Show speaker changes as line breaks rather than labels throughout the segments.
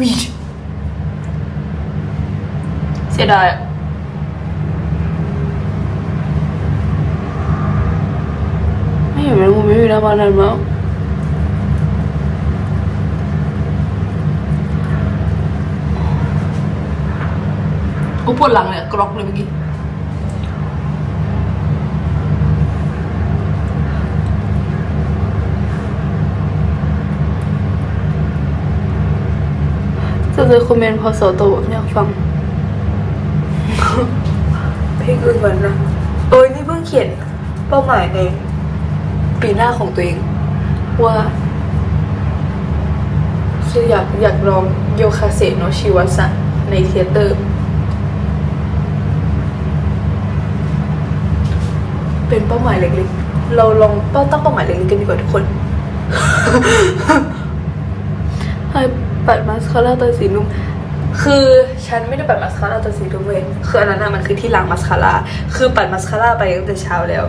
วีดเสียดายอะไม่เห็นไหมกูไม่มีน้ำมันนั้นมั้งโอ้ปวดหลังเลยอะกรอกเลยเมื่อกี้ จะเลยคอมเมนต์พอสโตอยากฟัง เพลงอื่นก่อนนะโอ้ยนี่เพิ่งเขียนเป้าหมายในปีหน้าของตัวเอง ว่าคืออยากอยากลองโยคาเซโนชิวาสะในเทยเตอร์ เป็นเป้าหมายเล็กๆ เราลองเป้าตั้งเป้าหมายเล็กๆกันดีกว่าทุกคนให้ ปัดมาสคาร่าตัวสีนุ่มคือฉันไม่ได้ปัดมาสคาร่าตัวสีนุ่มเว้ยคืออันนั้นนะมันคือที่ล้างมาสคาร่าคือปัดมาสคาร่าไปตั้งแต่เช้าแล้ว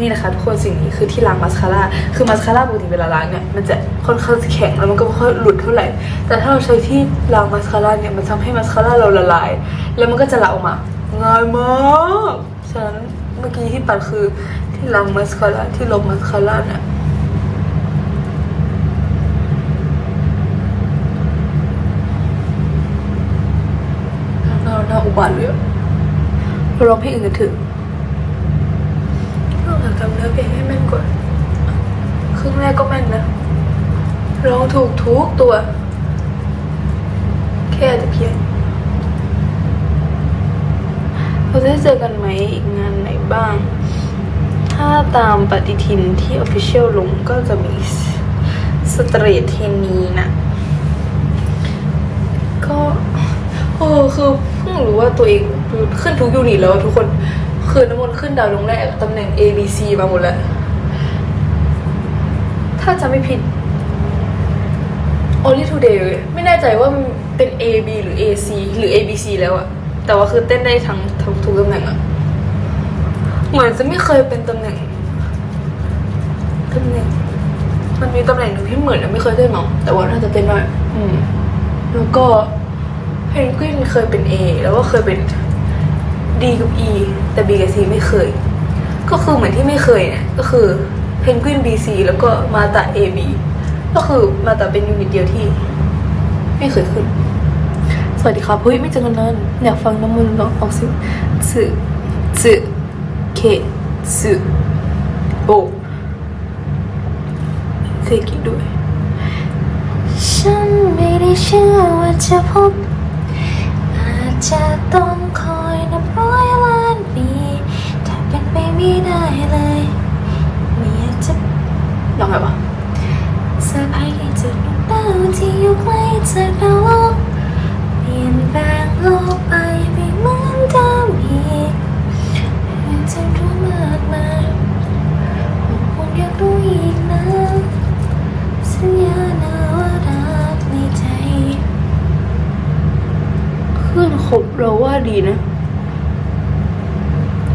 นี่นะคะทุกคนสิ่งนี้คือที่ล้างมาสคาร่าคือมาสคาร่าปกติเวลาล้างเนี่ยมันจะค่อนข้างแข็งแล้วมันก็ไม่ค่อยหลุดเท่าไหร่ แต่ถ้าเราใช้ที่ล้างมาสคาร่าเนี่ยมันทำให้มาสคาร่าเราละลาย แล้วมันก็จะละออกมาง่ายมากฉะนั้นเมื่อกี้ที่ปัดคือที่ล้างมาสคาร่าที่ลบมาสคาร่าเนี่ย เราหน้าอุบาทเลยร้องเพลงอื่นกันเถอะเราอยากจำเนื้อเพลงให้แม่นก่อนครึ่งแรกก็แม่นนะร้องถูกทุกตัว แค่จะเพี้ยนเราจะได้เจอกันไหมอีกงานไหนบ้าง ถ้าตามปฏิทินที่ Official ลงก็จะมีสเตรทเทนนีนะ ก็ เออคือเพิ่งรู้ว่าตัวเองขึ้นทุกยูนิตแล้วอะทุกคนคือน้ำมนต์ขึ้นดาวดวงแรกตำแหน่ง A B C มาหมดแล้ว ถ้าจะไม่ผิด Only Today ไม่แน่ใจว่ามันเป็น A B หรือ A C หรือ A B C แล้วอะแต่ว่าคือเต้นได้ทั้งทั้งทุกตำแหน่งอะเหมือนจะไม่เคยเป็นตำแหน่งตำแหน่ง มันมีตำแหน่งหนึ่งที่เหมือนอะไม่เคยเต้นหรอกแต่ว่าน่าจะเต้นได้อืม แล้วก็ เพนกวินเคยเป็น A แล้วก็เคยเป็น D กับ E แต่ B กับ C ไม่เคย ก็คือเหมือนที่ไม่เคยเนี่ยก็คือเพนกวิน B C แล้วก็มาตา A B ก็คือมาตาเป็นยูนิตเดียวที่ ไม่เคยขึ้น สวัสดีครับเฮ้ยไม่เจอกันนานอยากฟังน้ำมันร้องออกเสิสึสึเคสึโอเซกิด้วย
ฉันไม่ได้เชื่อว่าจะพบ จะต้องคอยนับร้อยล้านปีถ้าเป็นไปไม่ได้เลยไม่อยากจะ
ลองไงวะ
เซอร์ไพรส์ให้เจอดวงดาวที่อยู่ใกล้จากดาวโลกเปลี่ยนแปลง
เราว่าดีนะ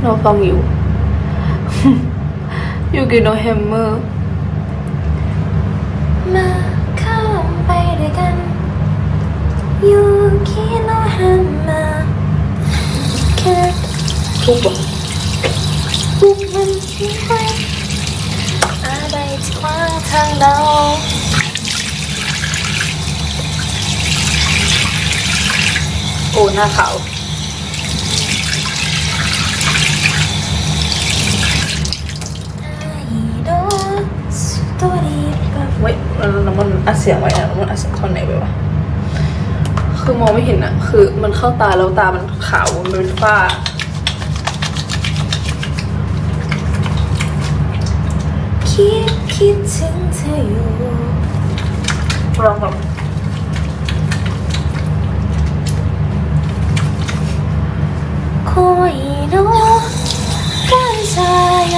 เราฟังอยู่ยูกิโนแฮมเมอร์
มาเข้าไปด้วยกันยูคิโนฮันมาแค่
ทุกวัน
บุกมันทิ้งไปอะไรที่ขวางทางเรา
โอ้หน้าขาว
ไอโดสตอรี่แบบ
เว้ยแล้วมันอัดเสียงไว้นะแล้วมันอัดเสียงท่อนไหนไปวะคือมองไม่เห็นอะคือมันเข้าตาแล้วตามันขาวมันเป็นฝ้า
คิดคิดถึงเธออยู่
ลองแบบ
恋の感謝よ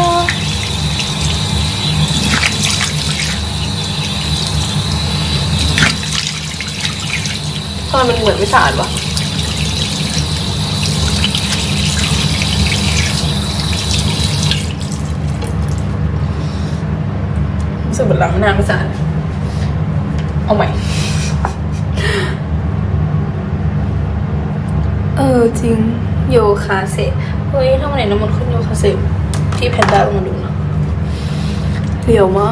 ทำไมมันเหมือนไม่สะอาดวะรู้สึกเหมือนล้างหน้าไม่สะอาดเอาใหม่ จริง โยคาเซเฮ้ยทำไมไหนน้ำมันขึ้นโยคาเซที่แพนด้าลงมาดูเนาะเดี๋ยวมา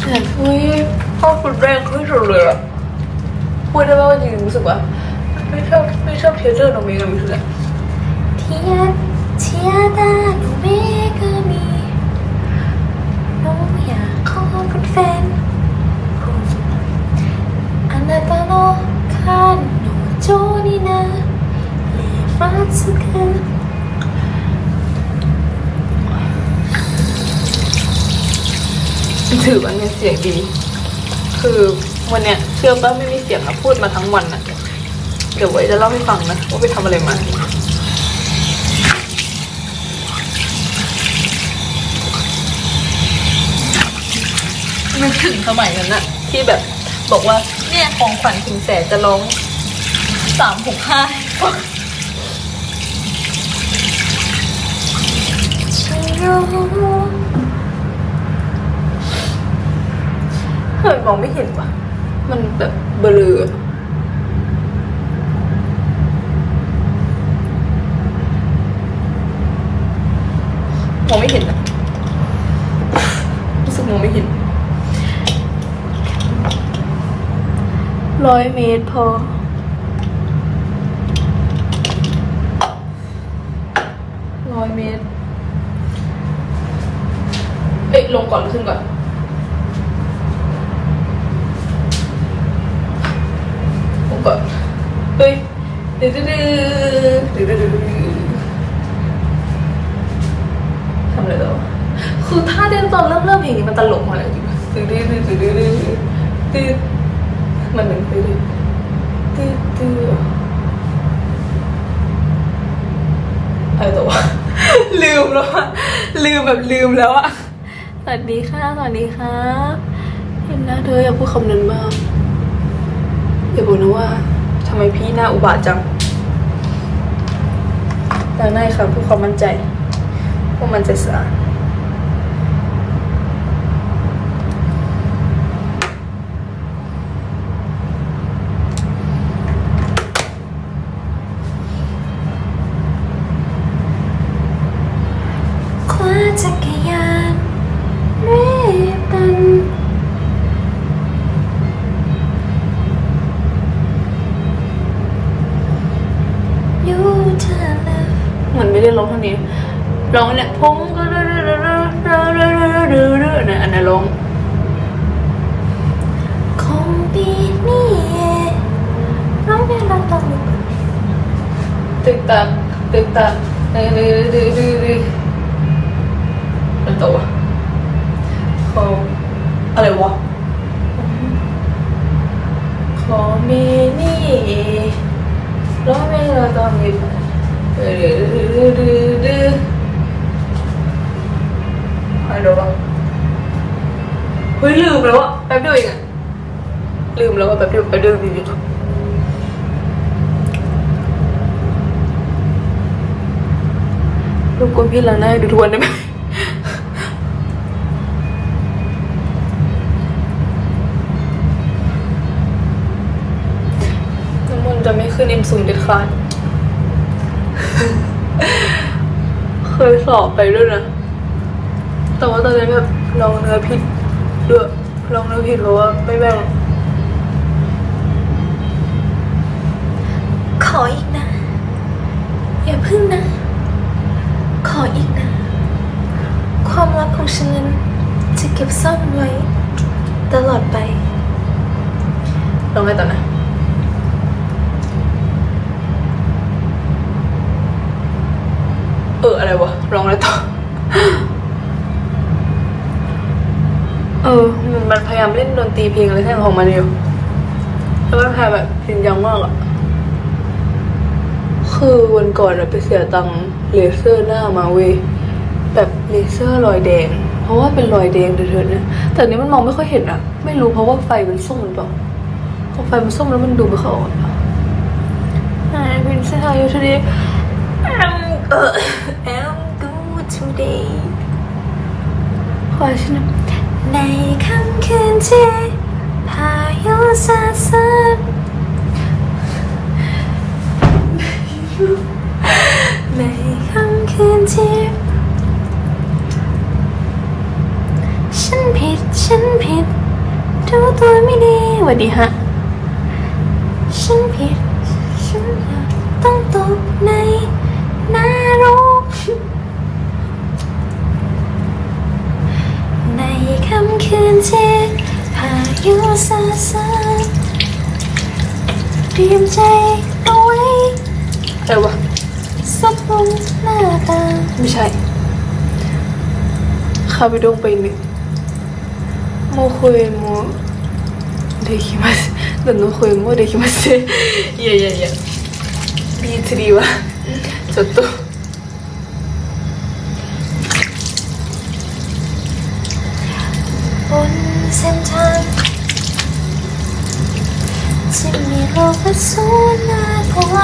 แต่เฮ้ยพ่อคุณแรงขึ้นเลยอพูดได้ว่าจริงรู้สึกว่าไม่ชอบไม่ชอบเทียเตอร์น้งเมย์กับมิสเลเทีย
เทียดาโนเมกัมีน้องอยากขอเป็นแฟนคุณอันนั้นตอนคัน になればつく
ถือว่าเป็เสียงดี คือวันเนี้ยเชื่อป่ะไม่มีเสียงอะพูดมาทั้งวันอะเดี๋ยวไว้จะเล่าให้ฟังนะว่าไปทำอะไรมาไม่ถึงสมัยนั้นอะที่แบบบอกว่าเนี่ยของขวัญถึงแสจะร้อง สามหกห้าเฮ้ยมองไม่เห็นว่ะ มันแบบเบลอมองไม่เห็นอะรู้สึกมองไม่เห็นร้อยเมตรพอ อยเมตร เอ้ยลงก่อนขึ้นก่อนผมก่อนเฮ้ยดื้อดื้อดื้อดื้อดื้อดื้อดื้อทำอะไรต่อคือท่าเต้นตอนเริ่มเริ่มเพลงนี้มันตลกมาเลยดื้อดื้อดื้อดื้อดื้อดื้อดื้อมันหนึ่งดื้อดื้อดื้อดื้ออะไรต่อว ลืมแล้วอะลืมแบบลืมแล้วอะสวัสดีค่ะ สวัสดีครับเห็นหน้าเธออย่าพูดคำนั้นมากอย่าบอกนะว่าทำไมพี่หน้าอุบาทจังดังนั้ค่ะเพื่อความมั่นใจว่ามันจะสะอาด
เห
มือนได้ร้องเท่านี้ร้องเนี่ยผมก็ดื้อดื้อดื้อดื้อดื้อดื้อดื้อเนี่ยอันนั้นร้อง
คงปีนี้ร้องเวลาต้อง
ตึกตักตึกตักดื้อดื้อดื้อดื้อดื้อตัว แล้วอะแป๊บเดียวแป๊บเดียวจริงๆรบกวนพี่ล้างหน้าให้ดูทวนได้ไหมน้ำมันจะไม่ขึ้นเอ็มสูงเด็ดขาดเคยสอบไปด้วยนะ แต่ว่าตอนนี้แบบลองเนื้อผิดด้วยลองเนื้อผิดเพราะว่าไม่แบ่ง
ออีกนะ อย่าพึ่งนะ ขออีกนะ ความลับของฉันนั้นจะเก็บซ่อนไว้ ตลอดไป
ลองไงต่อนะเอออะไรวะลองอะไรต่อเออมันมันพยายามเล่นดนตรีเพลงอะไรแท่งของมันอยู่แล้วมันพยายามแบบจริงจังมากอะ คือวันก่อนไปเสียตังค์เลเซอร์หน้ามาเว้ยแบบเลเซอร์รอยแดง เพราะว่าเป็นรอยแดงเถิดๆนะแต่นนี้มันมองไม่ค่อยเห็นอะไม่รู้เพราะว่าไฟมันส้มหรือเปล่าพอไฟมันส้มแล้วมันดูไม่เข้าออกอะ Hi Princess how are you today I'm good I'm good today ขอฉันนะ
ในค่ำคืนที่พายุสาดสาด ในค่ำคืนที่ฉันผิด ฉันผิด ดูตัวไม่ดีวัดดีฮะ ฉันผิด ฉันต้องตกในนรกในค่ำคืนที่พายุซาซาเตรียมใจเอาไว้
อะไรวะ
สับลงหน้าตาง
ไม่ใช่คาบิดงไปหนึ่งโมคุยโมเดคิมัสแต่โนคุยโมเดคิมัสいやいやいや B3 はちょっと
บนเส้นทางที่มีโลกและสูญน่ากลัว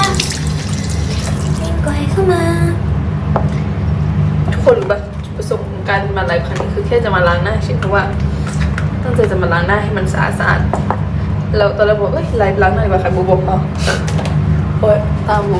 วิ่งไกลเข้ามา
ทุกคนรู้ปะจุดประสงค์ของการมาไลฟ์ครั้งนี้คือแค่จะมาล้างหน้าเฉยเพราะว่าตั้งใจจะมาล้างหน้าให้มันสะอาดสะอาดเราตอนแรกบอกเอ้ยไลฟ์ล้างหน้าดีกว่าใครบูบอกเอาโอ้ยตามบู